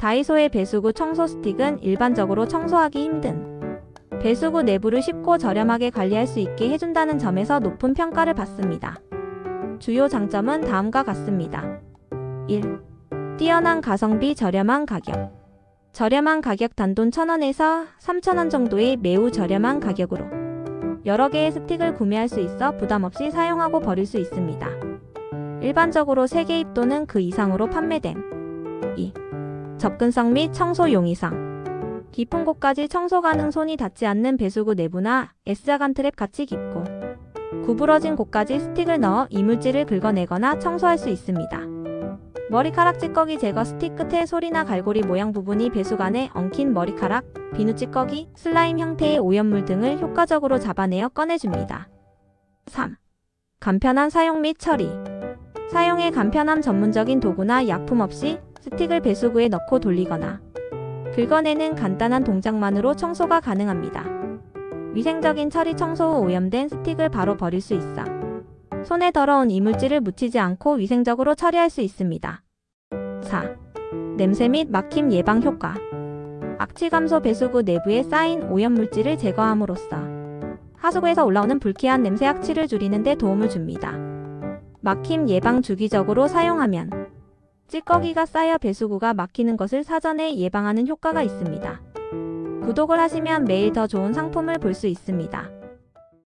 다이소의 배수구 청소 스틱은 일반적으로 청소하기 힘든 배수구 내부를 쉽고 저렴하게 관리할 수 있게 해준다는 점에서 높은 평가를 받습니다. 주요 장점은 다음과 같습니다. 1. 뛰어난 가성비 저렴한 가격. 저렴한 가격 단돈 1000원에서 3000원 정도의 매우 저렴한 가격으로 여러 개의 스틱을 구매할 수 있어 부담 없이 사용하고 버릴 수 있습니다. 일반적으로 3개 입도는 그 이상으로 판매됨. 2. 접근성 및 청소 용이성. 깊은 곳까지 청소 가능 손이 닿지 않는 배수구 내부나 S자간 트랩 같이 깊고 구부러진 곳까지 스틱을 넣어 이물질을 긁어내거나 청소할 수 있습니다. 머리카락 찌꺼기 제거 스틱 끝에 소리나 갈고리 모양 부분이 배수관에 엉킨 머리카락, 비누 찌꺼기, 슬라임 형태의 오염물 등을 효과적으로 잡아내어 꺼내줍니다. 3. 간편한 사용 및 처리. 사용의 간편함 전문적인 도구나 약품 없이 스틱을 배수구에 넣고 돌리거나 긁어내는 간단한 동작만으로 청소가 가능합니다. 위생적인 처리 청소 후 오염된 스틱을 바로 버릴 수 있어 손에 더러운 이물질을 묻히지 않고 위생적으로 처리할 수 있습니다. 4. 냄새 및 막힘 예방 효과. 악취 감소 배수구 내부에 쌓인 오염 물질을 제거함으로써 하수구에서 올라오는 불쾌한 냄새 악취를 줄이는 데 도움을 줍니다. 막힘 예방 주기적으로 사용하면 찌꺼기가 쌓여 배수구가 막히는 것을 사전에 예방하는 효과가 있습니다. 구독을 하시면 매일 더 좋은 상품을 볼 수 있습니다.